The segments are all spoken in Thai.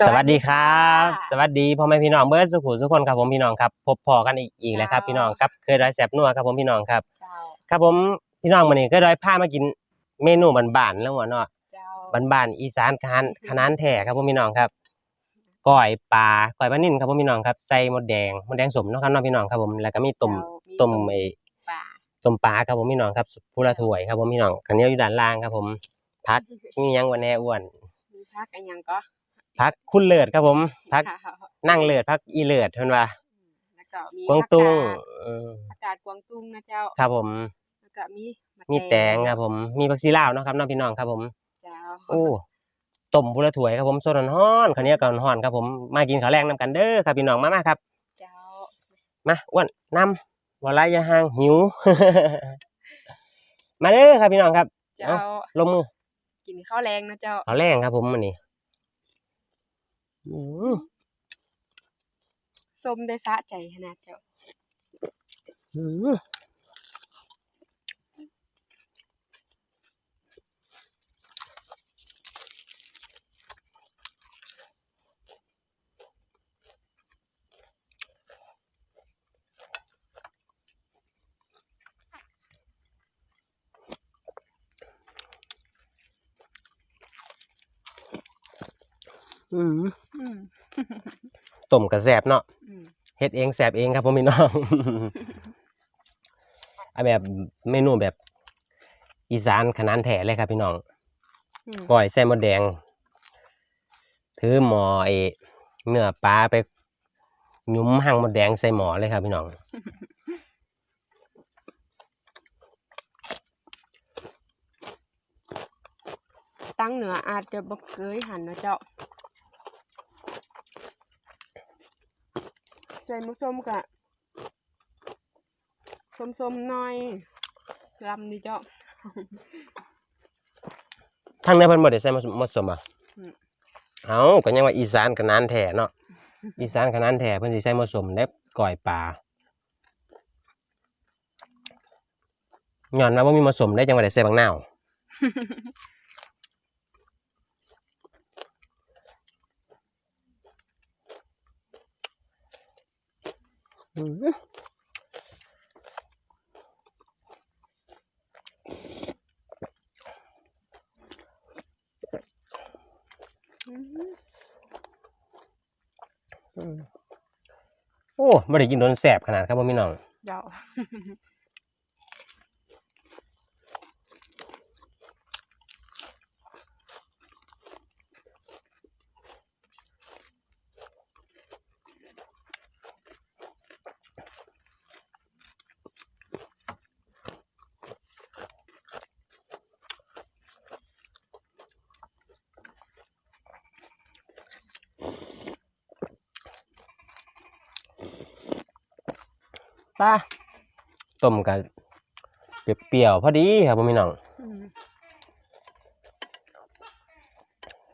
สวัสดีครับ สวัสดีพ่อแม่พี่น้องเบิร์ดสุขุสุขคนครับผมพี่น้องครับพบพอกันอีกอีกแล้วครับจ้าพี่น้องครับเคยร้อยแสบนัวครับผมพี่น้องครับเจ้าครับผมพี่น้องมื้อนี้ก็ร้อยพามากินเมนูบ้านๆแล้วหัวเนาะเจ้าบ้านๆอีสานคานคานานแท้ครับผมพี่น้องครับก้อยปลาก้อยปลานิ่นครับผมพี่น้องครับใส่มดแดงมดแดงสมเนาะครับเน้องพี่น้องครับผมแล้วก็มีต้มเจ้าต้มไอ้ปลาต้มปลาครับผมพี่น้องครับผู้ละถ้วยครับผมพี่น้องขันเหนียวอยู่ด้านล่างครับผมพักมีหยังวันแน่อ้วนมีพักอันหยังก็ พักคุณเลิศครับผมพักค่ะนั่งเลิศพักอีเลิศเพิ่นว่าแล้วก็มีกวางตุ้งผักกาดเออผักกาดกวางตุ้งนะเจ้าครับผมแล้วก็มีมะมีแตงครับผม มีผักซีลาวเนาะครับน้องพี่น้องครับผมเจ้าโอ้ต้มพุละถ้วยครับผมสดร้อนๆข้าวเหนียวกับร้อนๆครับผมมากินข้าวแรงนำกันเด้อครับพี่น้องมามาครับเจ้ามาอ้วนนำวลายอยาห่างหิว มาเด้อครับพี่น้องครับเจ้าลงมือกินข้าวแรงนะเจ้าข้าวแรงครับผมมื้อนี้ อืมส้มได้สะใจขนาดเจ้าอืมอืมอืม ต้มกระแสบเนาะอืมเฮ็ดเองแสบเองครับผมพี่น้องเอาแบบเมนูแบบ อีสานขนาดแท้เลยครับพี่น้องอืมก้อยใส่มดแดง ถือหมอไอเนื้อปลาไปหยุ้มหั่งมดแดงใส่หมอเลยครับพี่น้องตั้งเหนืออาจจะบ่เคยหันนะเจ้า ใส่มะส้มกะส้มๆหน่อยลำดีเจ้าทั้งเนื้อเพิ่นบ่ได้ใส่มะมะสมอะอืม เอาก็ยังว่าอีสานขนาดแท้เนาะ อีสานขนาดแท้เพิ่นสิใส่มะสมและก้อยปลาย้อนว่าบ่มีมะสมได้จังว่าได้ใส่บางนาว อืม อืม โอ้ไม่ได้กินโดนแสบขนาดครับพ่อพี่น้องเจ้า ป้าต้มกับเปรี้ยวๆพอดีครับพ่อพี่น้องอืม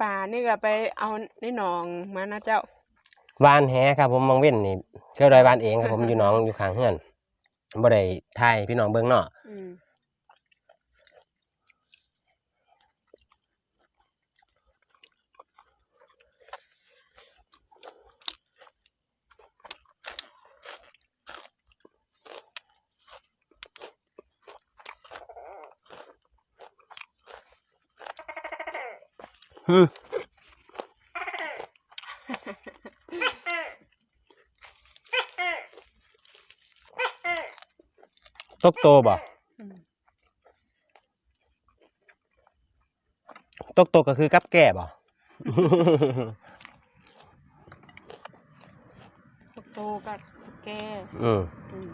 ป่านี่ก็ไปเอาในหนองมานะเจ้าวานแหครับ ผมมองเว้นนี่เกี่ยวดอยวานเองครับผมอยู่หน้องอยู่ข้างเฮือนบ่ได้ถ่ายพี่น้องเบิ่งเนาะอืมอืมตก โตบ่อืมตกโตก็คือกับแก่บ่พวกโตกับแกอืมอืม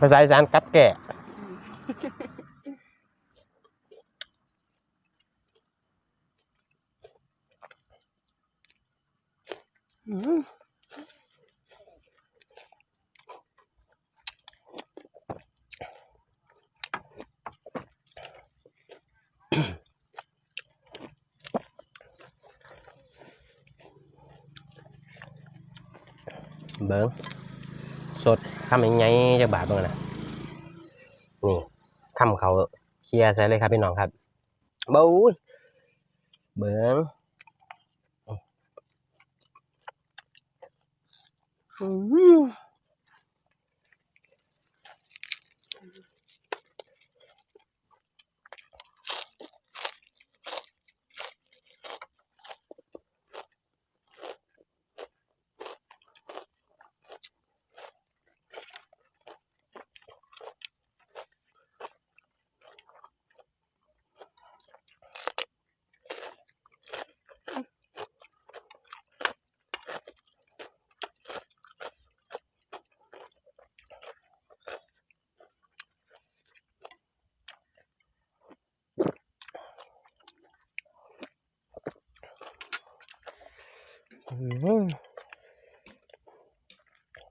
ภาษาอีสานกับแก่ อืม อืม เบิ้งสดคำยังไงจะบาทเบ้างนะนี่คำเขาเคลียร์ใส่เลยครับพี่น้องครับเบ้ยเบิ้ง อืม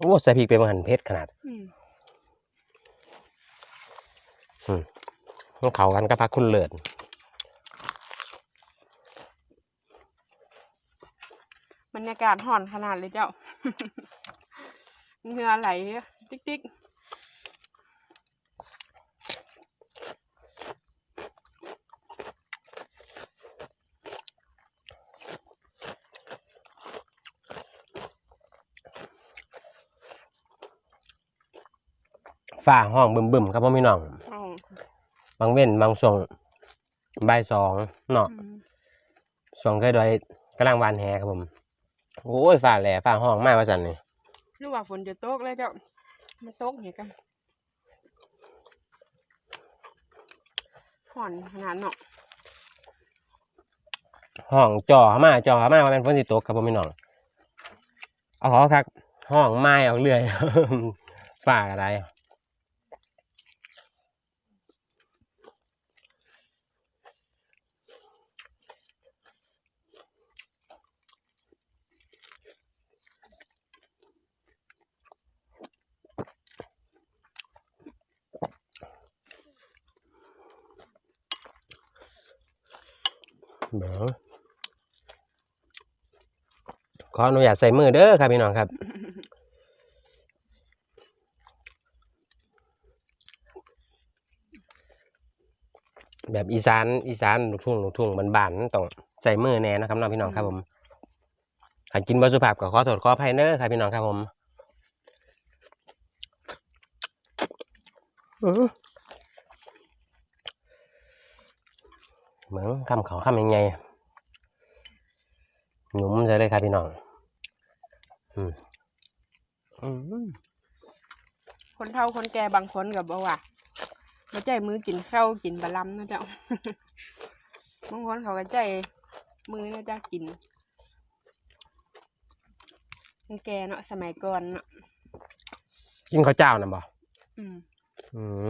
อ้ใส่พริกไปมันเผ็ดขนาดอืมมันเข้ากันกับผักคุณเลิศบรรยากาศห่อนขนาดเลยเจ้า เหงื่อไหล ติ๊กติ๊ก ฝ้าห้องบึมๆครับพ่อพี่น้องอ๋อบางเว้นบางช่วงบ่ายสองเนาะอืมช่วงเคยดอยกำลังวานแหครับผม โอ้ยฝ้าแหล่ฝ้าห้องมากว่าสันนี่หรือว่าฝนจะตกแล้วเจ้ามันตกเหรอกันห่อนขนาดเนาะห้องจ่อเข้ามาจ่อเข้ามาว่าเป็นฝนสิตกครับพ่อพี่น้อง เอาขอครับ ห้องไม้เอาเรื่อยฝ้าอะไร ขออนุญาตใส่มือเด้อครับพี่น้องครับแบบอีสานอีสานลูกทุ่งลูกทุ่งบ้านๆมันต้องใส่มือแน่นะครับน้องพี่น้องครับผมขันกินบะสุภาพก็ขอโทษขออภัยเด้อครับพี่น้องครับผมอื้อ เหมือนคำเขาคำยังไงหนุ่มจะเลยครับพี่น้องอืมอืมคนเฒ่าคนแก่บางคนกับบอกว่าเขาใจมือกินข้าวกินบะลำนะเจ้าบางคนเขาก็ใจมือนะเจ้ากินคนแก่เนาะสมัยก่อนเนาะกินข้าวเจ้านะบ่อืมอืม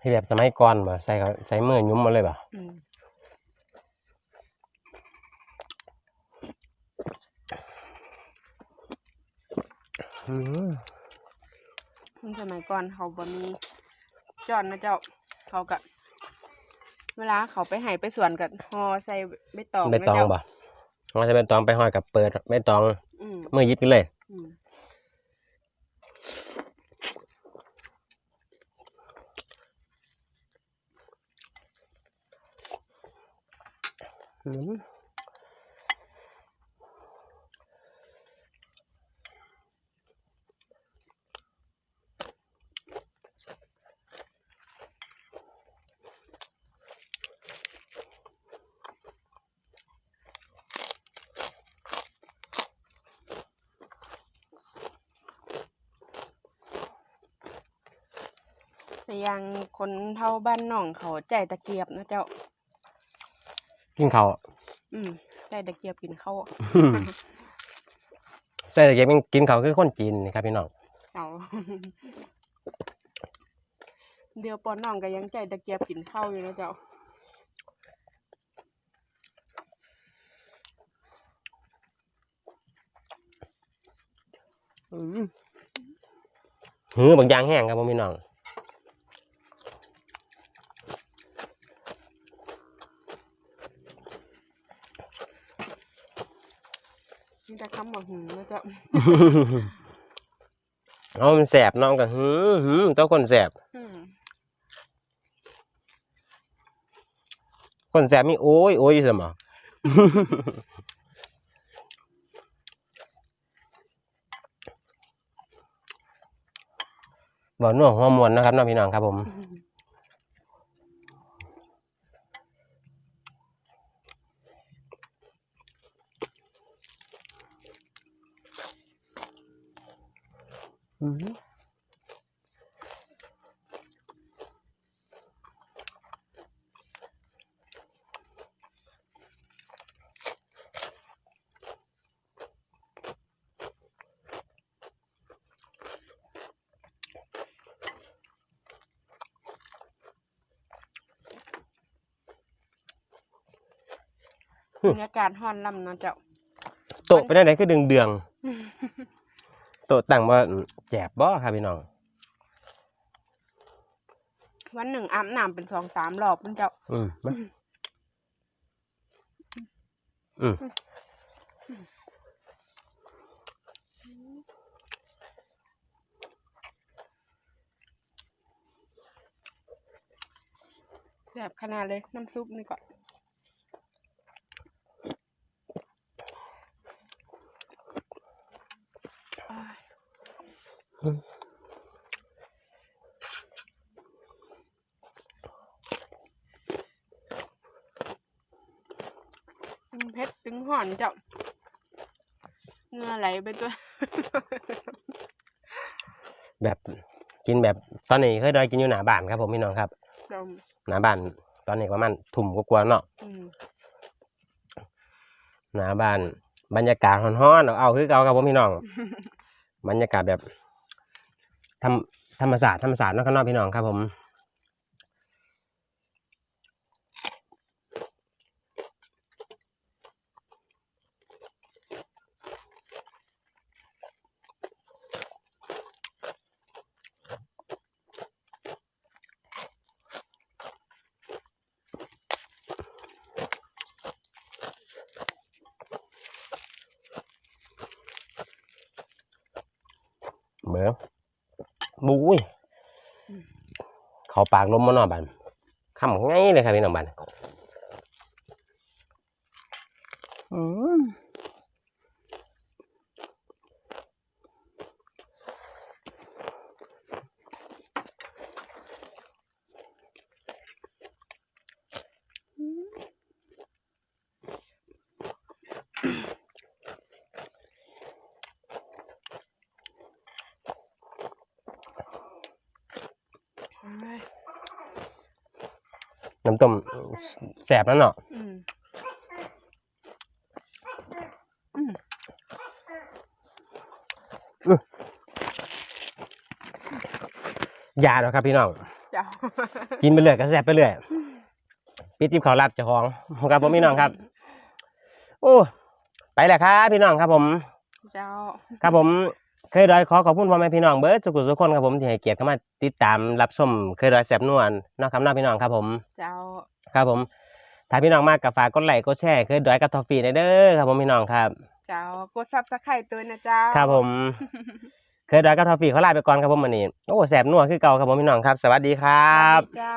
ให้แบบสมัยก่อนบ่ใส่เขาใส่มือยุ้มมาเลยบ่อืมอืมคนสมัยก่อนเขาบ่มีจอนนะเจ้าเขาก็เวลาเขาไปไห้ไปสวนกับฮอใส่ใบตองใบนะตองเจ้าบ่เราจะใบตองไปห่อกับเปิดใบตองอืมมือหยิบไปเลย อืม อืมแต่ยังคนเท่าบ้านน้องเขาใจตะเกียบนะเจ้า กินข้าวอืมใจตะเกียบกินข้าวอืมใส่ตะเกียบกินข้าวคือคนจีนนี่ครับพี่น้องเอาเดี๋ยวปอนน้องก็ยังใจตะเกียบกินข้าวอยู่นะเจ้าอืมหือบางอย่างแห้งครับผมพี่น้อง มีแต่คำว่าหืมนะเจ้าเอามันแสบน้องกับหืมหืมตัวคนแสบอืมคนแสบมีโอ้ยโอ้ยอยู่เสมอบ่หน่วงหัวมวนนะครับน้องพี่น้องครับผม บรรยากาศฮ้อนลำเนาะเจ้า โตะไปได้ไหนคือเดืองเดืองๆ โตะตั้งว่าแจบบ่ครับพี่น้อง วันหนึ่งอาบน้ำเป็นสองสามรอบมันเจ้าอืมมาอืมแบบขนาดเลยน้ำซุปนี่ก็อ้ายถึงเผ็ดถึงห่ อนเจ้าเหงื่อไหลไปตัว แบบกินแบบตอนนี้เคยได้กินอยู่หน้าบ้านครับผมพี่น้องครับเจ้าหน้าบ้าน ตอนนี้ประมาณทุ่มกว่าๆเนาะอืมหน้าบ้านบรรยากาศฮ้อนๆเอาเอาคือเก่าครับผมพี่น้อง บรรยากาศแบบธรรมธรรมศาสตร์ธรรมศาสตร์เนาะข้างนอกพี่น้องครับผม เบ้อ บุ้ยเขาปากลมมานอบันคำง่ายเลยครับพี่น้องบันอืม น้ำต้มแสบแล้วเนาะอืมอืมยาแล้วครับพี่น้องเจ้ากินไปเรื่อยก็แสบไปเรื่อยปิดติบเขาวรัดเจ้าของครับผมพี่น้องครับ โอ้ ไปแหละครับพี่น้องครับผม เจ้า ครับผม เคยดอยขอขอบคุณพ่อแม่พี่น้องเบิร์ดสุขุสุขคนครับผมที่ให้เกียรติเข้ามาติดตามรับชมเคยดอยแสบนวลเนาะครับเน้องพี่น้องครับผม เจ้า ครับผม ถ้าพี่น้องมากกับฝากกดไลค์กดแชร์เคยดอยกับทอฟฟี่เด้อครับผมพี่น้องครับ เจ้ากดซับสไครต์ตัวนะเจ้า ครับผม เคยดอยกับทอฟฟี่เขาลาไปก่อนครับผมวันนี้ โอ้แสบนัวคือเก่าครับผมพี่น้องครับ สวัสดีครับสวัสดีเจ้า